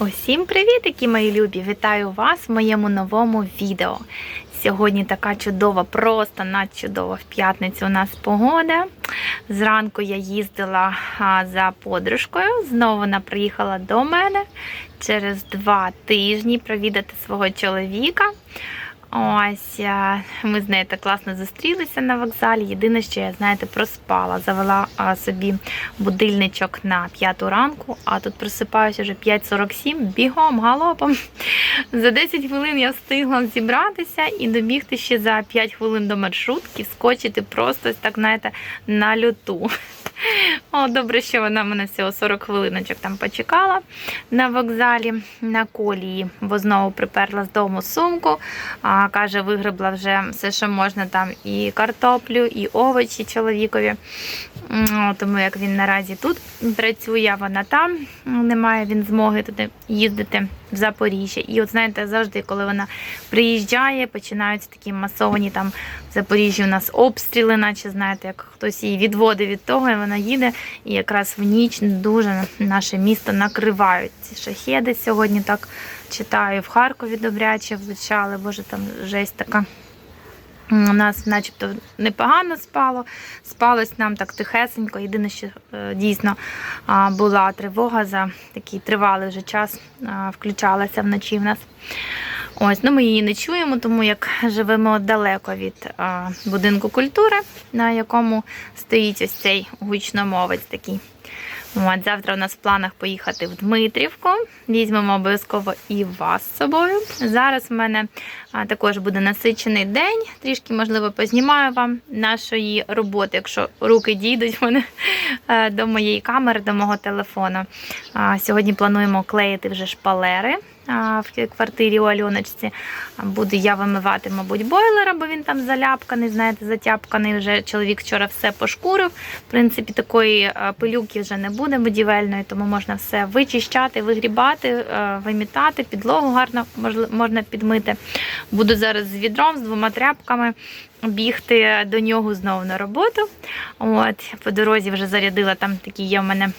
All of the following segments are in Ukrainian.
Усім привіт, які мої любі! Вітаю вас в моєму новому відео. Сьогодні така чудова, просто надчудова в п'ятницю у нас погода. Зранку я їздила за подружкою. Знову вона приїхала до мене через два тижні провідати свого чоловіка. Ось ми з нею так класно зустрілися на вокзалі. Єдине, що я, знаєте, проспала. Завела собі будильничок на п'яту ранку, а тут просипаюся вже 5.47, бігом, галопом. За 10 хвилин я встигла зібратися і добігти ще за 5 хвилин до маршрутки, вскочити просто так, знаєте, на люту. О, добре, що вона мене всього 40 хвилиночок там почекала на вокзалі на колії, бо знову приперла з дому сумку. А, каже, вигребла вже все, що можна там, і картоплю, і овочі чоловікові. Тому як він наразі тут працює, вона там немає він змоги туди їздити в Запоріжжя. І от знаєте, завжди, коли вона приїжджає, починаються такі масовані там в Запоріжжі у нас обстріли, наче знаєте, як хтось її відводить від того, і вона їде. І якраз в ніч дуже наше місто накривають ці шахеди. Сьогодні так читаю в Харкові добряче влучали, боже, там жесть така. У нас начебто непогано спало, спалось нам так тихесенько. Єдине, що е, дійсно була тривога за такий тривалий вже час, включалася вночі в нас. Ось, ну ми її не чуємо, тому як живемо далеко від будинку культури, на якому стоїть ось цей гучномовець такий. От, завтра у нас в планах поїхати в Дмитрівку. Візьмемо обов'язково і вас з собою. Зараз в мене також буде насичений день. Трішки, можливо, познімаю вам нашої роботи, якщо руки дійдуть мене е, до моєї камери, до мого телефону. Сьогодні плануємо клеїти вже шпалери в квартирі у Альоночці. Буду я вимивати, мабуть, бойлера, бо він там заляпканий, знаєте, затяпканий. Вже чоловік вчора все пошкурив. В принципі, такої е, пилюки вже не буде будівельної, тому можна все вичищати, вигрібати, е, вимітати, підлогу гарно можна підмити. Буду зараз з відром, з двома тряпками бігти до нього знову на роботу. От, по дорозі вже зарядила там такі є в мене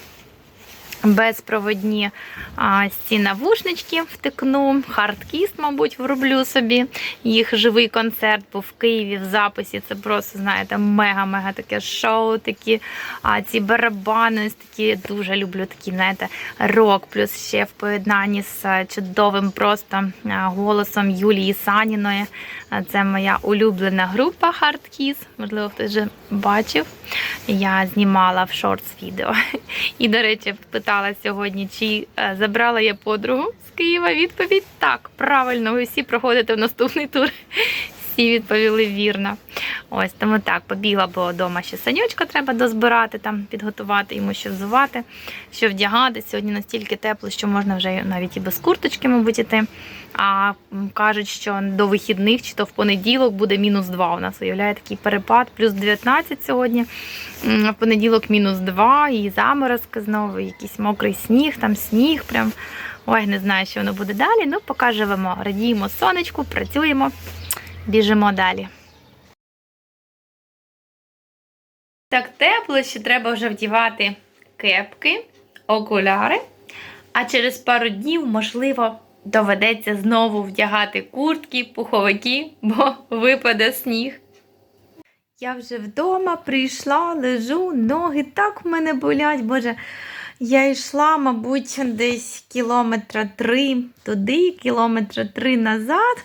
безпроводні а, ці навушнички втикну. Хардкіст, мабуть, вроблю собі. Їх живий концерт був в Києві в записі. Це просто, знаєте, мега-мега таке шоу. Такі а, ці барабани, такі дуже люблю такі, знаєте, рок, плюс ще в поєднанні з чудовим просто а, голосом Юлії Саніної. А, Це моя улюблена група Hard Можливо, хтось вже бачив. Я знімала в шортс відео. І, до речі, питала сьогодні, чи е, забрала я подругу з Києва. Відповідь так, правильно, ви всі проходите в наступний тур. Всі відповіли вірно. Ось тому так, побігла, бо вдома ще санючка треба дозбирати, там підготувати йому що взувати, що вдягати. Сьогодні настільки тепло, що можна вже навіть і без курточки, мабуть, іти. А кажуть, що до вихідних чи то в понеділок буде мінус 2 у нас. Уявляє такий перепад, плюс 19 сьогодні. В понеділок мінус 2, і заморозки знову, якийсь мокрий сніг, там сніг. Прям. Ой, не знаю, що воно буде далі. Ну, поки живемо. Радіємо сонечку, працюємо, біжимо далі. Так тепло, що треба вже вдівати кепки, окуляри. А через пару днів, можливо, доведеться знову вдягати куртки, пуховики, бо випаде сніг. Я вже вдома прийшла, лежу, ноги так в мене болять, боже. Я йшла, мабуть, десь кілометра три туди, кілометра три назад.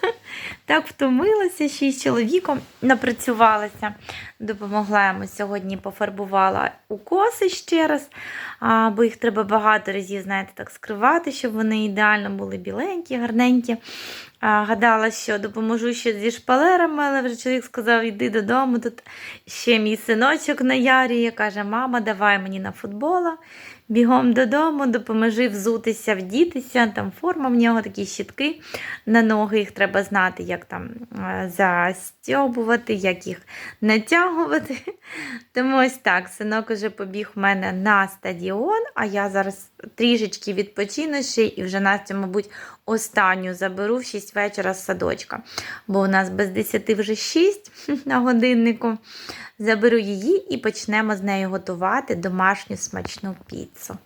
Так втомилася, ще й з чоловіком напрацювалася. Допомогла йому сьогодні, пофарбувала укоси ще раз, бо їх треба багато разів, знаєте, так скривати, щоб вони ідеально були біленькі, гарненькі. Гадала, що допоможу ще зі шпалерами, але вже чоловік сказав, йди додому. Тут ще мій синочок на ярі каже, мама, давай мені на футбола. Бігом додому, допоможи взутися, вдітися. Там форма в нього, такі щітки на ноги. Їх треба знати, як там е, застьобувати, як їх натягувати. Тому ось так, синок уже побіг в мене на стадіон, а я зараз трішечки відпочину і вже Настю, мабуть, останню заберу в 6 вечора з садочка. Бо у нас без 10 вже 6 на годиннику. Заберу її і почнемо з нею готувати домашню смачну піцу.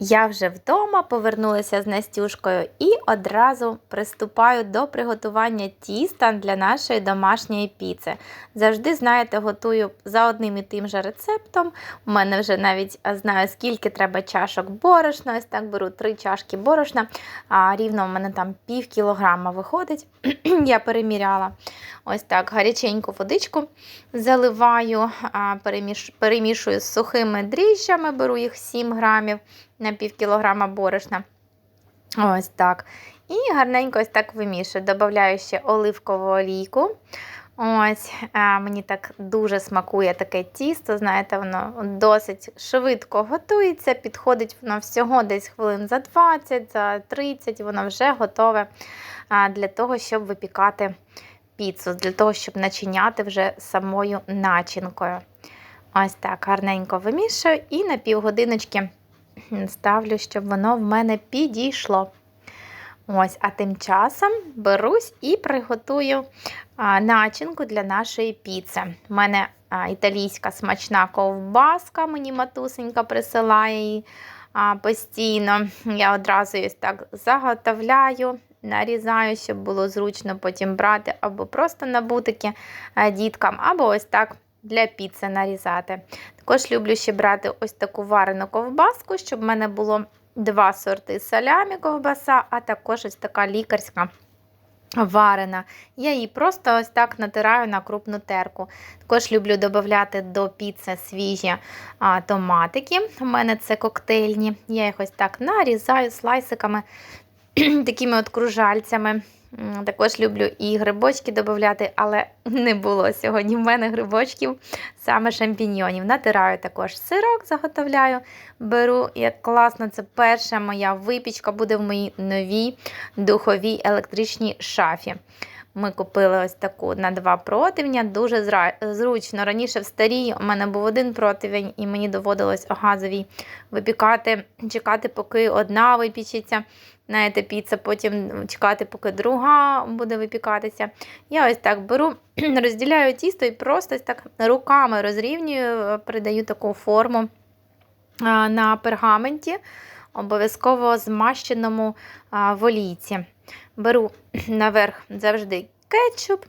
Я вже вдома повернулася з Настюшкою і одразу приступаю до приготування тіста для нашої домашньої піци. Завжди, знаєте, готую за одним і тим же рецептом. У мене вже навіть знаю, скільки треба чашок борошна. Ось так беру три чашки борошна, а рівно у мене там пів кілограма виходить. Я переміряла. Ось так гаряченьку водичку заливаю, переміш... перемішую з сухими дріжджами, беру їх 7 грамів на пів кілограма борошна. Ось так. І гарненько ось так вимішую. Добавляю ще оливкову олійку. Ось, а, Мені так дуже смакує таке тісто. Знаєте, воно досить швидко готується, підходить воно всього десь хвилин за 20, за 30, воно вже готове а, для того, щоб випікати піцу, для того, щоб начиняти вже самою начинкою. Ось так, гарненько вимішую і на півгодиночки ставлю, щоб воно в мене підійшло. Ось, А тим часом берусь і приготую начинку для нашої піци. У мене італійська смачна ковбаска, мені матусенька присилає її постійно. Я одразу ось так заготовляю, нарізаю, щоб було зручно потім брати або просто на бутики діткам, або ось так для піци нарізати. Також люблю ще брати ось таку варену ковбаску, щоб в мене було два сорти салямі ковбаса, а також ось така лікарська. Варена. Я її просто ось так натираю на крупну терку. Також люблю додати до піци свіжі а, томатики. У мене це коктейльні. Я їх ось так нарізаю слайсиками, такими от кружальцями. Також люблю і грибочки додати, але не було сьогодні в мене грибочків, саме шампіньйонів. Натираю також сирок, заготовляю, беру, як класно, це перша моя випічка буде в моїй новій духовій електричній шафі. Ми купили ось таку на два противня, дуже зручно. Раніше в старій у мене був один противень, і мені доводилось о газовій випікати, чекати, поки одна випічеться. Знаєте, піца, потім чекати, поки друга буде випікатися. Я ось так беру, розділяю тісто і просто ось так руками розрівнюю, придаю таку форму на пергаменті, обов'язково змащеному в олійці. Беру наверх завжди кетчуп.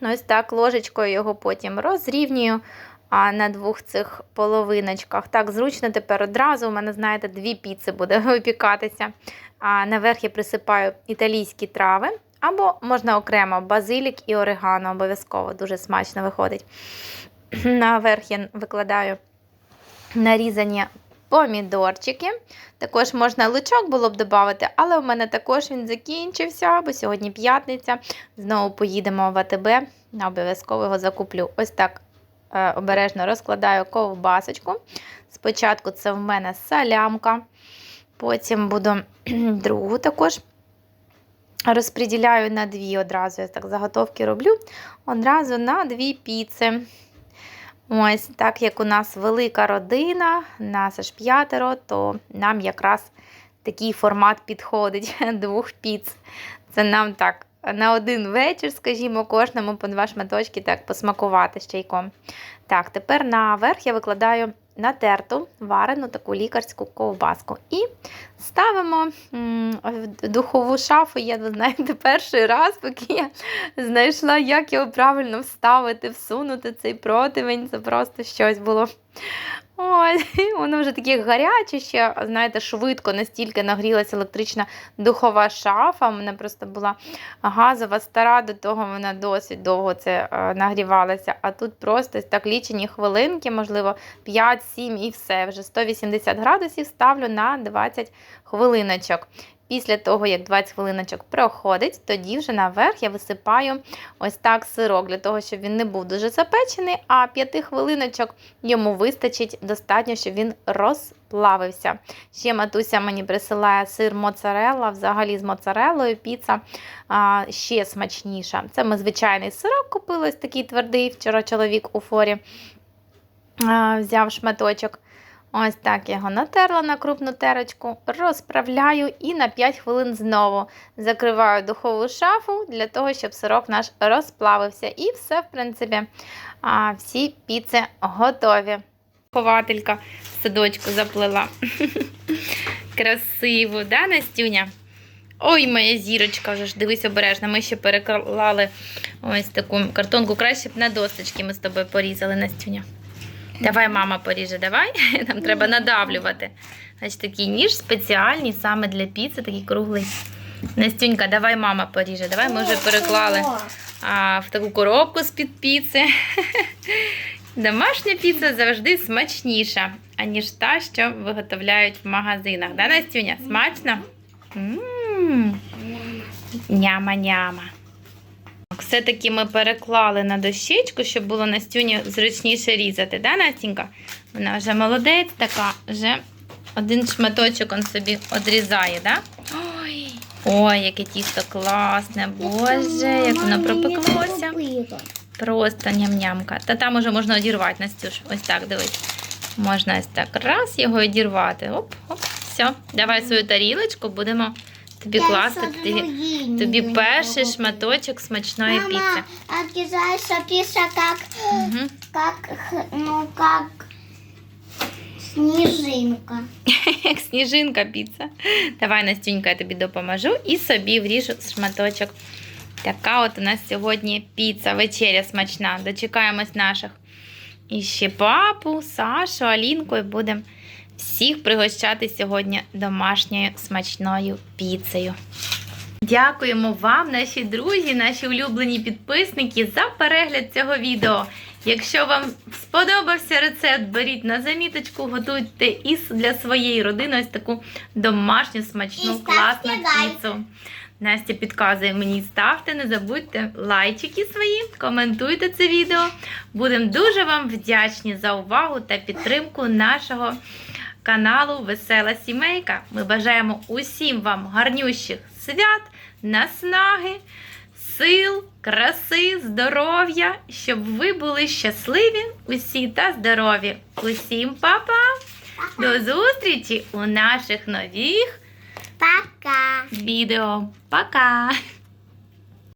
Ось так ложечкою його потім розрівнюю а на двох цих половиночках. Так, зручно тепер одразу. У мене, знаєте, дві піци буде випікатися. А наверх я присипаю італійські трави. Або можна окремо базилік і орегано, обов'язково дуже смачно виходить. Наверх я викладаю нарізані помідорчики. Також можна лучок було б додати, але у мене також він закінчився, бо сьогодні п'ятниця. Знову поїдемо в АТБ, обов'язково його закуплю. Ось так е, обережно розкладаю ковбасочку. Спочатку це в мене салямка, потім буду другу також. Розподіляю на дві одразу, я так заготовки роблю, одразу на дві піци. Ось, так як у нас велика родина, нас аж п'ятеро, то нам якраз такий формат підходить двох піц. Це нам так на один вечір, скажімо, кожному по два шматочки так посмакувати з чайком. Так, тепер наверх я викладаю натерту варену таку лікарську ковбаску. І ставимо в духову шафу, я ви знаєте, перший раз, поки я знайшла, як його правильно вставити, всунути цей противень. Це просто щось було. Ой, воно вже таке гаряче ще, знаєте, швидко настільки нагрілася електрична духова шафа. У мене просто була газова стара, до того вона досить довго це е, нагрівалася. А тут просто так лічені хвилинки, можливо, 5-7 і все. Вже 180 градусів ставлю на 20 хвилиночок. Після того, як 20 хвилиночок проходить, тоді вже наверх я висипаю ось так сирок, для того, щоб він не був дуже запечений, а 5 хвилиночок йому вистачить достатньо, щоб він розплавився. Ще матуся мені присилає сир моцарелла, взагалі з моцарелою піца а, ще смачніша. Це ми звичайний сирок купили, ось такий твердий. Вчора чоловік у форі а, взяв шматочок. Ось так я його натерла на крупну терочку, розправляю і на 5 хвилин знову закриваю духову шафу для того, щоб сирок наш розплавився. І все, в принципі, всі піци готові. Хователька в садочку заплила. Красиво, да, Настюня? Ой, моя зірочка, вже ж дивись обережно. Ми ще переклали ось таку картонку. Краще б на досточки ми з тобою порізали, Настюня. Давай, мама поріже, давай. Нам треба надавлювати. Значить, такий ніж спеціальний саме для піци, такий круглий. Настюнька, давай мама поріже. Давай ми вже переклали а, в таку коробку з-під піци. Домашня піца завжди смачніша, аніж та, що виготовляють в магазинах. Да, Настюня? Смачно? М, Няма-няма. Так, Все-таки ми переклали на дощечку, щоб було Настюні зручніше різати, да, Настінька? Вона вже молодець така, вже один шматочок он собі одрізає, да? Ой, ой, яке тісто класне, боже, як воно пропеклося. Просто ням-нямка. Та там уже можна одірвати, Настюш. Ось так, дивись. Можна ось так раз його одірвати. Оп, оп, все. Давай свою тарілочку, будемо тобі класти. Тобі, тобі перший шматочок смачної піци. Мама, отрезаешь пицца как, Угу. как, х- ну, как снежинка. Як сніжинка піца. Давай, Настюнька, я тобі допоможу і собі вріжу шматочок. Така от у нас сьогодні піца, вечеря смачна. Дочекаємось наших. І ще папу, Сашу, Алінку і будемо всіх пригощати сьогодні домашньою смачною піцею. Дякуємо вам, наші друзі, наші улюблені підписники, за перегляд цього відео. Якщо вам сподобався рецепт, беріть на заміточку, готуйте і для своєї родини ось таку домашню смачну І класну піцу. Настя підказує мені, ставте, не забудьте лайчики свої, коментуйте це відео. Будемо дуже вам вдячні за увагу та підтримку нашого каналу Весела Сімейка. Ми бажаємо усім вам гарнющих свят, наснаги, сил, краси, здоров'я, щоб ви були щасливі усі та здорові. Усім па-па! До зустрічі у наших нових Пока. відео. Пока!